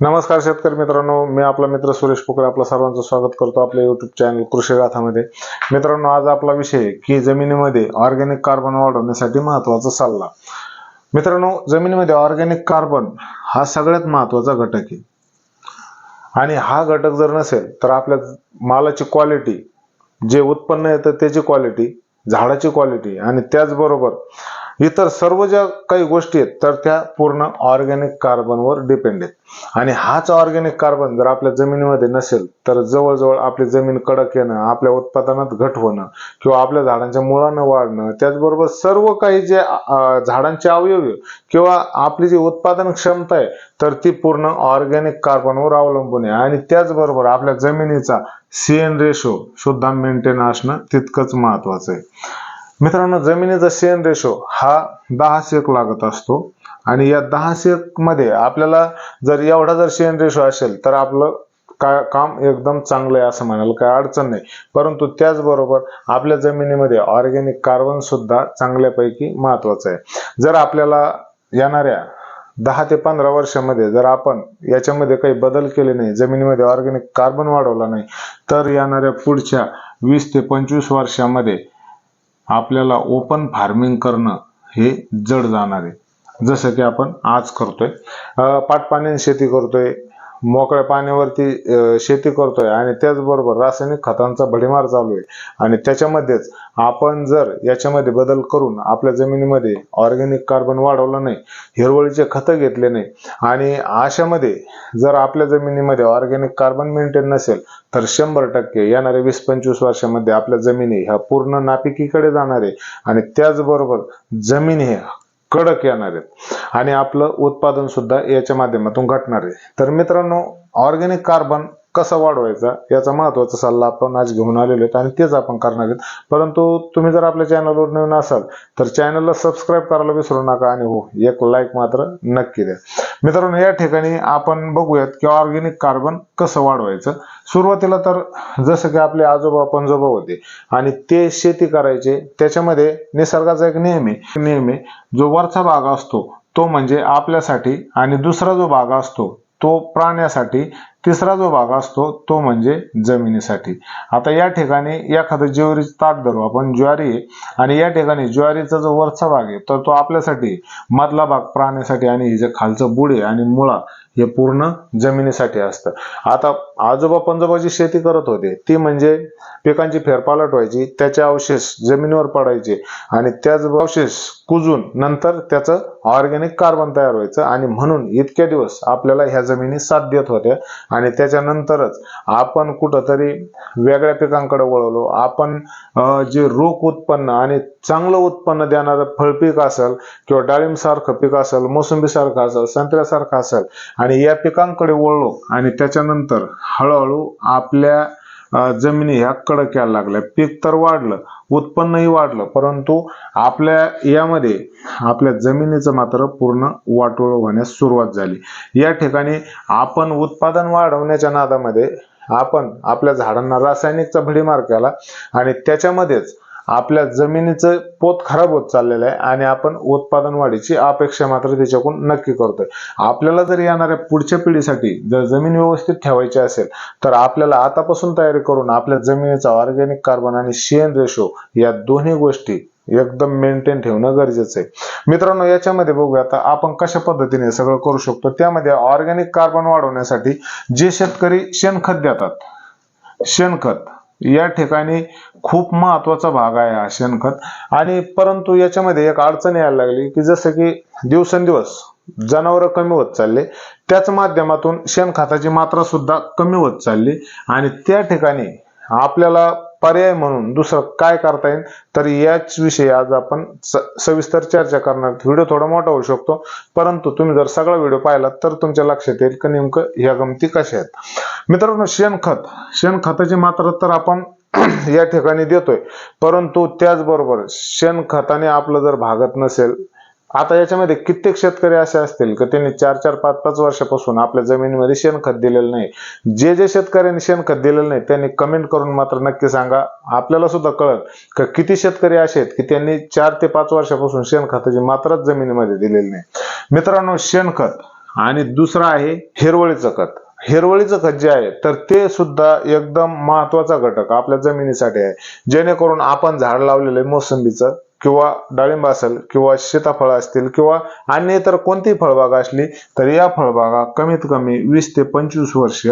नमस्कार शेतकरी मित्रांनो मी आपला मित्र सुरेश पोकळे आपलं सर्वांचं स्वागत करतो आपल्या युट्यूब चॅनल कृषी गाथामध्ये मित्रांनो आज आपला विषय आहे की जमिनीमध्ये ऑर्गॅनिक कार्बन वाढवण्यासाठी महत्त्वाचा सल्ला. मित्रांनो जमिनीमध्ये ऑर्गॅनिक कार्बन हा सगळ्यात महत्त्वाचा घटक आहे. आणि हा घटक जर नसेल तर आपल्या मालाची क्वालिटी जे उत्पन्न येतं त्याची क्वालिटी झाडाची क्वालिटी आणि त्याचबरोबर इतर सर्व ज्या काही गोष्टी आहेत तर त्या पूर्ण ऑर्गॅनिक कार्बनवर डिपेंड आहेत. आणि हाच ऑर्गॅनिक कार्बन जर आपल्या जमिनीमध्ये नसेल तर जवळजवळ आपली जमीन कडक येणं आपल्या उत्पादनात घट होणं किंवा आपल्या झाडांच्या मुळानं वाढणं त्याचबरोबर सर्व काही जे झाडांचे अवयव किंवा आपली जी उत्पादन क्षमता आहे तर ती पूर्ण ऑर्गॅनिक कार्बनवर अवलंबून आहे. आणि त्याचबरोबर आपल्या जमिनीचा सीएन रेशो सुद्धा मेंटेन असणं तितकंच महत्वाचं आहे. मित्रांनो जमिनीचा सेन रेशो हा दहा सेक लागत असतो. आणि या दहा सेकमध्ये आपल्याला जर एवढा जर सेन रेशो असेल तर आपलं का काम एकदम चांगलं आहे असं म्हणायला काही अडचण नाही. परंतु त्याचबरोबर आपल्या जमिनीमध्ये ऑर्गॅनिक कार्बन सुद्धा चांगल्यापैकी महत्वाचं आहे. जर आपल्याला येणाऱ्या दहा ते पंधरा वर्षामध्ये जर आपण याच्यामध्ये काही बदल केले नाही जमिनीमध्ये ऑर्गॅनिक कार्बन वाढवला नाही तर येणाऱ्या पुढच्या वीस ते पंचवीस वर्षामध्ये आपल्याला ओपन फार्मिंग करणं हे जड जाणार आहे. जसं की आपण आज करतोय. पाटपाण्याने शेती करतोय. मोकळ्या पाण्यावरती शेती करतोय आणि त्याचबरोबर रासायनिक खतांचा भडीमार चालू आहे. आणि त्याच्यामध्येच आपण जर याच्यामध्ये बदल करून आपल्या जमिनीमध्ये ऑर्गॅनिक कार्बन वाढवलं नाही हिरवळीचे खतं घेतले नाही आणि अशामध्ये जर आपल्या जमिनीमध्ये ऑर्गॅनिक कार्बन मेंटेन नसेल तर शंभर टक्के येणाऱ्या वीस पंचवीस वर्षामध्ये आपल्या जमिनी ह्या पूर्ण नापिकीकडे जाणार आहे. आणि त्याचबरोबर जमीन हे कडक येणार आहेत. आणि आपलं उत्पादन सुद्धा याच्या माध्यमातून घटणार आहे. तर मित्रांनो ऑर्गॅनिक कार्बन कसं वाढवायचा याचा महत्त्वाचा सल्ला आपण आज घेऊन आलेलो आहेत आणि तेच आपण करणार आहेत. परंतु तुम्ही जर आपल्या चॅनलवर नवीन असाल तर चॅनलला सबस्क्राईब करायला विसरू नका आणि हो एक लाईक मात्र नक्की द्या. मित्रांनो या ठिकाणी आपण बघूयात की ऑर्गेनिक कार्बन कसं वाढवायचं. सुरुवातीला तर जसं की आपले आजोबा पणजोबा होते आणि ते शेती करायचे. त्याच्यामध्ये निसर्गाचा एक नियम आहे नियम आहे जो वरचा भाग असतो तो म्हणजे आपल्यासाठी आणि दुसरा जो भाग असतो तो प्राण्यासाठी तिसरा जो भाग असतो तो म्हणजे जमिनीसाठी. आता या ठिकाणी एखादं ज्वारीचं ताट धरू आपण ज्वारी आहे आणि या ठिकाणी ज्वारीचा जो वरचा भाग आहे तर तो आपल्यासाठी मधला भाग प्राण्यासाठी आणि हे जे खालचं बुड आहे आणि मुळा हे पूर्ण जमिनीसाठी असतं. आता आजोबा पंजोबा जी शेती करत होते. ती म्हणजे पिकांची फेरपालट व्हायची त्याचे अवशेष जमिनीवर पडायचे आणि त्याच अवशेष कुजून नंतर त्याचं ऑर्गॅनिक कार्बन तयार व्हायचं आणि म्हणून इतके दिवस आपल्याला ह्या जमिनी साथ देत होत्या आणि त्याच्यानंतरच आपण कुठंतरी वेगळ्या पिकांकडे वळवलो आपण जे रोख उत्पन्न आणि चांगलं उत्पन्न देणारं फळपीक असेल किंवा डाळिंब सारखं पीक असेल मोसंबी सारखं असेल संत्र्यासारखं असेल आणि या पिकांकडे वळलो आणि त्याच्यानंतर हळूहळू आपल्या जमिनी ह्या कडक यायला लागल्या. पीक तर वाढलं उत्पन्नही वाढलं परंतु आपल्या यामध्ये आपल्या जमिनीचं मात्र पूर्ण वाटोळ होण्यास सुरुवात झाली. या ठिकाणी आपण उत्पादन वाढवण्याच्या नादामध्ये आपण आपल्या झाडांना रासायनिकचा भडीमार केला आणि त्याच्यामध्येच आपल्या जमिनीचं पोत खराब होत चाललेलं आहे आणि आपण उत्पादन वाढीची अपेक्षा मात्र त्याच्याकडून नक्की करतोय. आपल्याला जर येणाऱ्या पुढच्या पिढीसाठी जर जमीन व्यवस्थित ठेवायची असेल तर आपल्याला आतापासून तयारी करून आपल्या जमिनीचा ऑर्गॅनिक कार्बन आणि शेण रेशो या दोन्ही गोष्टी एकदम मेंटेन ठेवणं गरजेचं आहे. मित्रांनो याच्यामध्ये बघूया आता आपण कशा पद्धतीने सगळं करू शकतो. त्यामध्ये ऑर्गॅनिक कार्बन वाढवण्यासाठी जे शेतकरी शेणखत देतात शेणखत या ठिकाणी खूप महत्त्वाचा भाग आहे हा शेणखत. आणि परंतु याच्यामध्ये एक अडचण यायला लागली की जसं की दिवसेंदिवस जनावरं कमी होत चालले त्याच माध्यमातून शेणखताची मात्रा सुद्धा कमी होत चालली. आणि त्या ठिकाणी आपल्याला पर्याय म्हणून दुसरं काय करता येईल? तर याच विषयी आज आपण सविस्तर चर्चा करणार. व्हिडिओ थोडा मोठा होऊ शकतो. परंतु तुम्ही जर सगळा व्हिडिओ पाहिला तर तुमच्या लक्षात येईल की नेमकं ह्या गमती कशा आहेत. मित्रांनो शेणखत. शेणखताची मात्रा तर आपण या ठिकाणी देतोय. परंतु त्याचबरोबर शेणखताने आपलं जर भागत नसेल आता याच्यामध्ये कित्येक शेतकरी असे असतील की त्यांनी चार चार पाच पाच वर्षापासून आपल्या जमिनीमध्ये शेणखत दिलेलं नाही. जे जे शेतकऱ्यांनी शेणखत दिलेलं नाही त्यांनी कमेंट करून मात्र नक्की सांगा. आपल्याला सुद्धा कळत का किती शेतकरी असे आहेत की त्यांनी चार ते पाच वर्षापासून शेणखताची मात्राच जमिनीमध्ये दिलेली नाही. मित्रांनो शेणखत आणि दुसरं आहे हिरवळीचं खत. हिरवळीचं खत जे आहे तर ते सुद्धा एकदम महत्त्वाचा घटक आपल्या जमिनीसाठी आहे. जेणेकरून आपण झाड लावलेलं आहे मोसंबीचं. किंवा डाळिंब असेल किंवा सीताफळ असतील किंवा अन्य इतर कोणतीही फळबाग असली तर या फळबागा कमीत कमी वीस ते पंचवीस वर्ष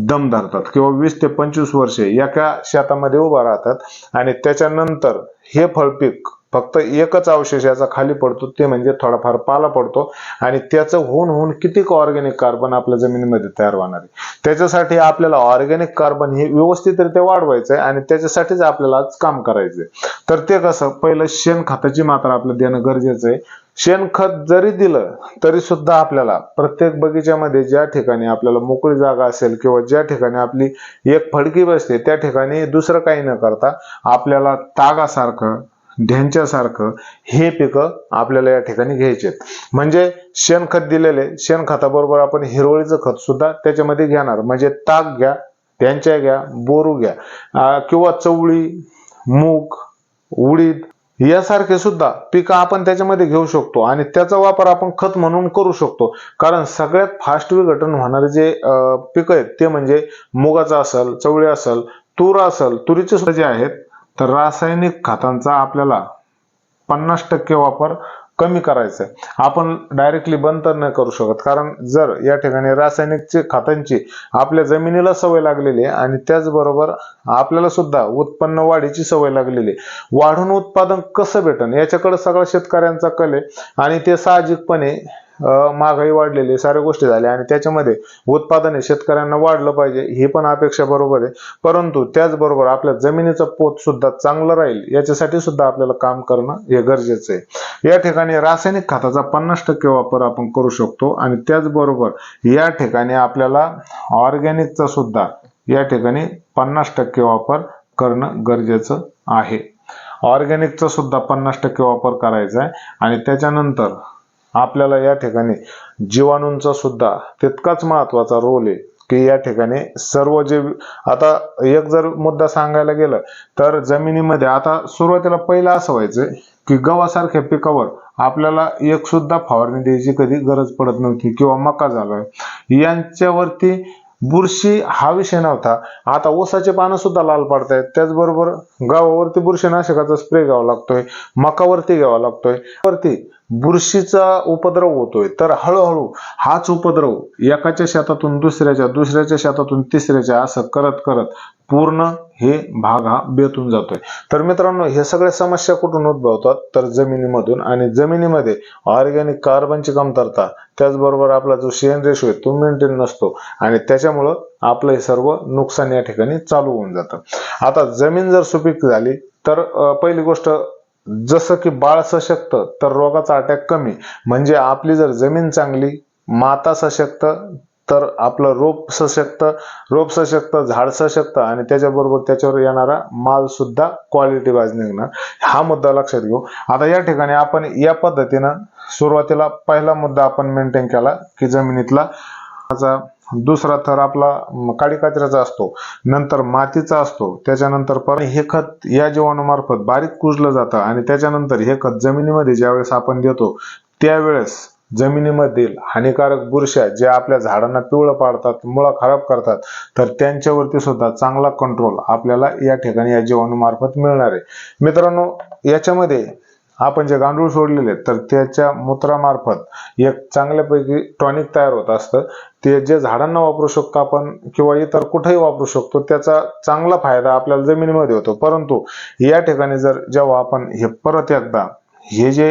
दम धरतात किंवा वीस ते पंचवीस वर्षे एका शेतामध्ये उभा राहतात आणि त्याच्यानंतर हे फळपीक फक्त एकच अवशेष याचा खाली पडतो ते म्हणजे थोडाफार पाला पडतो आणि त्याचं होऊन होऊन किती ऑर्गॅनिक कार्बन आपल्या जमिनीमध्ये तयार होणार आहे? त्याच्यासाठी आपल्याला ऑर्गॅनिक कार्बन हे व्यवस्थितरित्या वाढवायचं आहे आणि त्याच्यासाठीच आपल्याला आज काम करायचंय तर ते कसं पहिलं शेणखताची मात्रा आपल्याला देणं गरजेचं आहे. शेणखत जरी दिलं तरी सुद्धा आपल्याला प्रत्येक बगीच्यामध्ये ज्या ठिकाणी आपल्याला मोकळी जागा असेल किंवा ज्या ठिकाणी आपली एक फडकी बसते त्या ठिकाणी दुसरं काही न करता आपल्याला तागासारखं ढ्यांच्यासारखं हे पिकं आपल्याला या ठिकाणी घ्यायचे म्हणजे शेणखत दिलेले शेणखताबरोबर आपण हिरवळीचं खत सुद्धा त्याच्यामध्ये घेणार. म्हणजे ताक घ्या त्यांच्या घ्या बोरू घ्या किंवा चवळी मूग उडीद यासारखे सुद्धा पिकं आपण त्याच्यामध्ये घेऊ शकतो. आणि त्याचा वापर आपण खत म्हणून करू शकतो. कारण सगळ्यात फास्ट विघटन होणारे जे पिकं आहेत ते म्हणजे मुगाचं असेल चवळी असेल तूर असेल तुरीचे सुद्धा जे आहेत तर रासायनिक खतांचा आपल्याला पन्नास टक्के वापर कमी करायचा आहे. आपण डायरेक्टली बंद तर नाही करू शकत. कारण जर या ठिकाणी रासायनिकचे खतांची आपल्या जमिनीला सवय लागलेली आहे आणि त्याचबरोबर आपल्याला सुद्धा उत्पन्न वाढीची सवय लागलेली आहे. वाढून उत्पादन कसं भेटन? याच्याकडे सगळ्या शेतकऱ्यांचा कल आहे. आणि ते साहजिकपणे महागाई वाढलेली साऱ्या गोष्टी झाल्या आणि त्याच्यामध्ये उत्पादन हे शेतकऱ्यांना वाढलं पाहिजे ही पण अपेक्षा बरोबर आहे. परंतु त्याचबरोबर आपल्या जमिनीचा पोत सुद्धा चांगलं राहील याच्यासाठी सुद्धा आपल्याला काम करणं हे गरजेचं आहे. या ठिकाणी रासायनिक खताचा पन्नास टक्के वापर आपण करू शकतो आणि त्याचबरोबर या ठिकाणी आपल्याला ऑर्गॅनिकचा सुद्धा या ठिकाणी पन्नास टक्के वापर करणं गरजेचं आहे. ऑर्गॅनिकचा सुद्धा पन्नास टक्के वापर करायचा आहे आणि त्याच्यानंतर आपल्याला या ठिकाणी जीवाणूंचा सुद्धा तितकाच महत्त्वाचा रोल आहे की या ठिकाणी सर्व जे आता एक जर मुद्दा सांगायला गेलं तर जमिनीमध्ये आता सुरुवातीला पहिलं असं व्हायचं की गव्हासारख्या पिकावर आपल्याला एक सुद्धा फवारणी द्यायची कधी गरज पडत नव्हती किंवा मका झालं. यांच्यावरती बुरशी हा विषय नव्हता. आता ऊसाचे पानं सुद्धा लाल पडतायत. त्याचबरोबर गावावरती बुरशीनाशकाचा स्प्रे घ्यावा लागतोय. मकावरती घ्यावा लागतोय. वरती बुरशीचा उपद्रव होतोय. तर हळूहळू हाच उपद्रव एकाच्या शेतातून दुसऱ्याच्या दुसऱ्याच्या शेतातून तिसऱ्याच्या असं करत करत पूर्ण हे भाग हा बेतून जातोय. तर मित्रांनो हे सगळ्या समस्या कुठून उद्भवतात? तर जमिनीमधून. आणि जमिनीमध्ये ऑर्गॅनिक कार्बनची कमतरता त्याचबरोबर आपला जो शेण रेशो आहे तो मेंटेन नसतो. आणि त्याच्यामुळं आपलं हे सर्व नुकसान या ठिकाणी चालू होऊन जातं. आता जमीन जर सुपीक झाली तर पहिली गोष्ट जसं की बाळ सशक्त तर रोगाचा अटॅक कमी. म्हणजे आपली जर जमीन चांगली माता सशक्त तर आपलं रोप सशक्त रोप सशक्त झाड सशक्त आणि त्याच्याबरोबर त्याच्यावर येणारा माल सुद्धा क्वालिटी वाईज निघणार. हा मुद्दा लक्षात घेऊ. आता या ठिकाणी आपण या पद्धतीनं सुरुवातीला पहिला मुद्दा आपण मेंटेन केला की जमिनीतला दुसरा थर आपला काळी काडी कचऱ्याचा असतो नंतर मातीचा असतो त्याच्यानंतर परत हे खत या जीवाणूमार्फत बारीक कुजलं जातं आणि त्याच्यानंतर हे खत जमिनीमध्ये ज्यावेळेस आपण देतो त्यावेळेस जमिनीमधील हानिकारक बुरश्या ज्या आपल्या झाडांना पिवळं पाडतात मुळं खराब करतात तर त्यांच्यावरती सुद्धा चांगला कंट्रोल आपल्याला या ठिकाणी या जीवाणूमार्फत मिळणार आहे. मित्रांनो याच्यामध्ये आपण जे गांडूळ सोडलेले तर त्याच्या मूत्रामार्फत एक चांगल्यापैकी टॉनिक तयार होत असतं. ते जे झाडांना वापरू शकतो आपण किंवा इतर कुठेही वापरू शकतो त्याचा चांगला फायदा आपल्याला जमिनीमध्ये होतो. परंतु या ठिकाणी जर जेव्हा आपण हे परत एकदा हे जे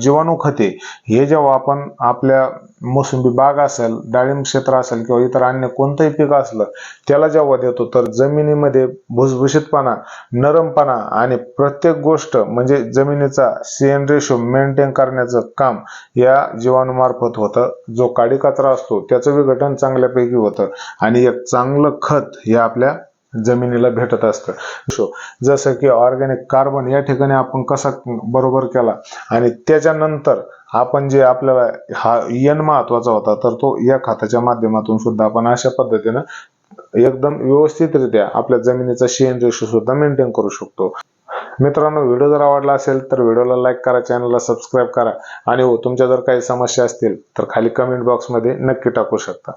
जीवाणू खते हे जेव्हा आपण आपल्या मोसंबी बाग असेल डाळिंब क्षेत्र असेल किंवा इतर अन्य कोणतंही पीक असलं त्याला जेव्हा देतो तर जमिनीमध्ये भुसभुशीतपणा नरमपणा आणि प्रत्येक गोष्ट म्हणजे जमिनीचा सीएन रेशो मेंटेन करण्याचं काम या जीवाणूमार्फत होतं. जो काडी कचरा असतो त्याचं विघटन चांगल्यापैकी होतं. आणि एक चांगलं खत हे आपल्या जमिनीला भेटत असतं. जसं की ऑर्गॅनिक कार्बन या ठिकाणी आपण कसा बरोबर केला आणि त्याच्यानंतर आपण जे आपल्याला हा एन महत्त्वाचा होता तर तो या खताच्या माध्यमातून सुद्धा आपण अशा पद्धतीनं एकदम व्यवस्थितरित्या आपल्या जमिनीचा शेण रेशो सुद्धा मेंटेन करू शकतो. मित्रांनो व्हिडिओ जर आवडला असेल तर व्हिडिओला लाईक करा चॅनलला सबस्क्राईब करा. आणि हो तुमच्या जर काही समस्या असतील तर खाली कमेंट बॉक्समध्ये नक्की टाकू शकता.